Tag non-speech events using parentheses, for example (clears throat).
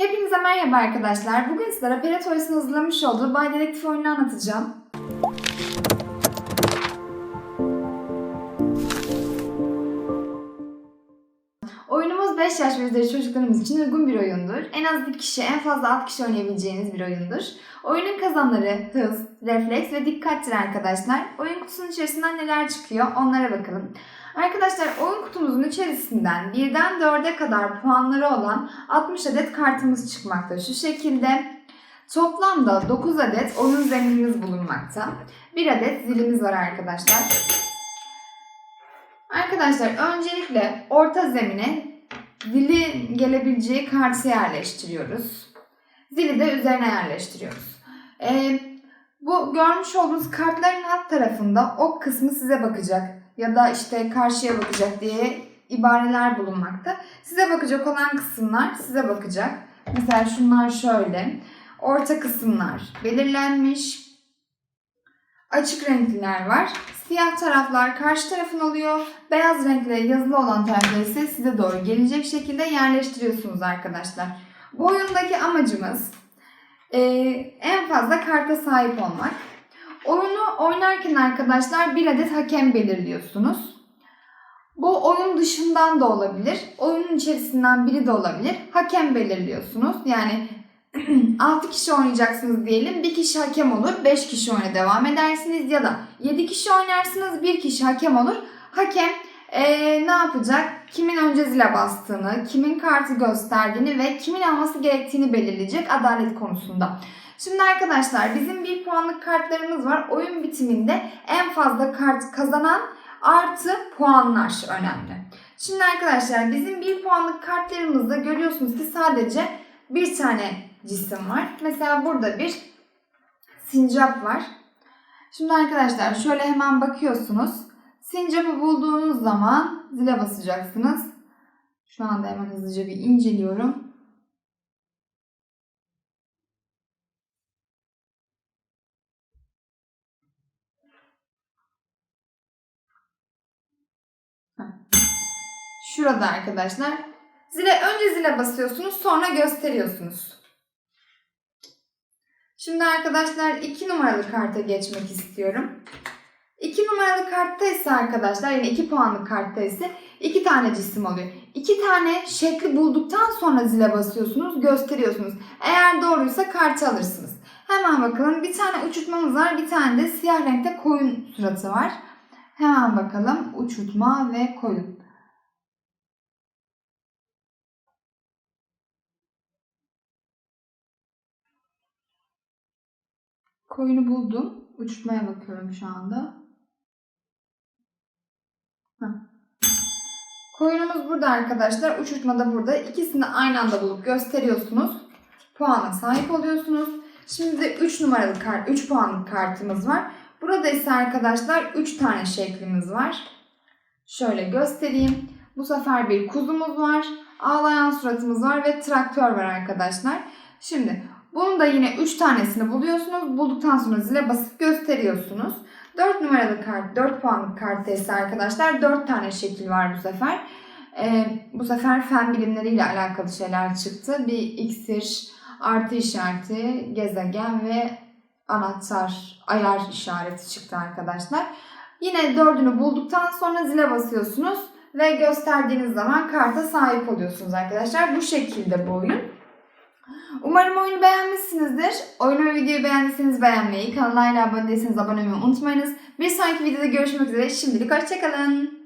Hepinize merhaba arkadaşlar. Bugün sizlere Pera Toys'un hazırlamış olduğu Bay Dedektif oyununu anlatacağım. Oyunumuz 5 yaş ve üzeri çocuklarımız için uygun bir oyundur. En az bir kişi, en fazla 6 kişi oynayabileceğiniz bir oyundur. Oyunun kazanları hız, refleks ve dikkattir arkadaşlar. Oyun kutusunun içerisinden neler çıkıyor onlara bakalım. Arkadaşlar oyun kutumuzun içerisinden birden 4'e kadar puanları olan 60 adet kartımız çıkmakta. Şu şekilde toplamda 9 adet oyun zeminimiz bulunmakta. 1 adet zilimiz var arkadaşlar. Arkadaşlar öncelikle orta zemine zili gelebileceği kartı yerleştiriyoruz. Zili de üzerine yerleştiriyoruz. Ee, bu görmüş olduğunuz kartların alt tarafında ok kısmı size bakacak ya da işte karşıya bakacak diye ibareler bulunmakta. Size bakacak olan kısımlar size bakacak. Mesela şunlar şöyle. Orta kısımlar belirlenmiş. Açık renkliler var. Siyah taraflar karşı tarafın oluyor. Beyaz renkle yazılı olan taraflar ise size doğru gelecek şekilde yerleştiriyorsunuz arkadaşlar. Bu oyundaki amacımız e, en fazla karta sahip olmak. Oyunu oynarken arkadaşlar bir adet hakem belirliyorsunuz. Bu oyun dışından da olabilir. Oyunun içerisinden biri de olabilir. Hakem belirliyorsunuz. Yani (clears throat) 6 kişi oynayacaksınız diyelim. Bir kişi hakem olur. 5 kişi oyuna devam edersiniz. Ya da 7 kişi oynarsınız. Bir kişi hakem olur. Hakem eee, ne yapacak? Kimin önce zile bastığını, kimin kartı gösterdiğini ve kimin alması gerektiğini belirleyecek adalet konusunda. Şimdi arkadaşlar bizim bir puanlık kartlarımız var. Oyun bitiminde en fazla kart kazanan artı puanlar önemli. Şimdi arkadaşlar bizim bir puanlık kartlarımızda görüyorsunuz ki sadece bir tane cisim var. Mesela burada bir sincap var. Şimdi arkadaşlar şöyle hemen bakıyorsunuz. Sincapı bulduğunuz zaman zile basacaksınız. Şu anda hemen hızlıca bir inceliyorum. Heh. Şurada arkadaşlar. Zile önce zile basıyorsunuz, sonra gösteriyorsunuz. Şimdi arkadaşlar 2 numaralı karta geçmek istiyorum. 2 numaralı kartta ise arkadaşlar yani 2 puanlık kartta ise 2 tane cisim oluyor. 2 tane şekli bulduktan sonra zile basıyorsunuz, gösteriyorsunuz. Eğer doğruysa kartı alırsınız. Hemen bakalım. Bir tane uçurtmamız var. Bir tane de siyah renkte koyun suratı var. Hemen bakalım. Uçurtma ve koyun. Koyunu buldum. Uçurtmaya bakıyorum şu anda. Heh. Koyunumuz burada arkadaşlar. Uçurtma da burada. İkisini aynı anda bulup gösteriyorsunuz. Puana sahip oluyorsunuz. Şimdi de 3 numaralı kart, 3 puanlık kartımız var. Burada ise arkadaşlar 3 tane şeklimiz var. Şöyle göstereyim. Bu sefer bir kuzumuz var. Ağlayan suratımız var ve traktör var arkadaşlar. Şimdi bunu da yine 3 tanesini buluyorsunuz. Bulduktan sonra zile basıp gösteriyorsunuz. 4 numaralı kart, 4 puanlık kartta ise arkadaşlar 4 tane şekil var bu sefer. Ee, bu sefer fen bilimleriyle alakalı şeyler çıktı. Bir iksir, artı işareti, gezegen ve anahtar, ayar işareti çıktı arkadaşlar. Yine dördünü bulduktan sonra zile basıyorsunuz ve gösterdiğiniz zaman karta sahip oluyorsunuz arkadaşlar. Bu şekilde bu oyun. Umarım oyunu beğenmişsinizdir. Oyunu ve videoyu beğendiyseniz beğenmeyi, kanala abone değilseniz abone olmayı unutmayınız. Bir sonraki videoda görüşmek üzere. Şimdilik hoşçakalın.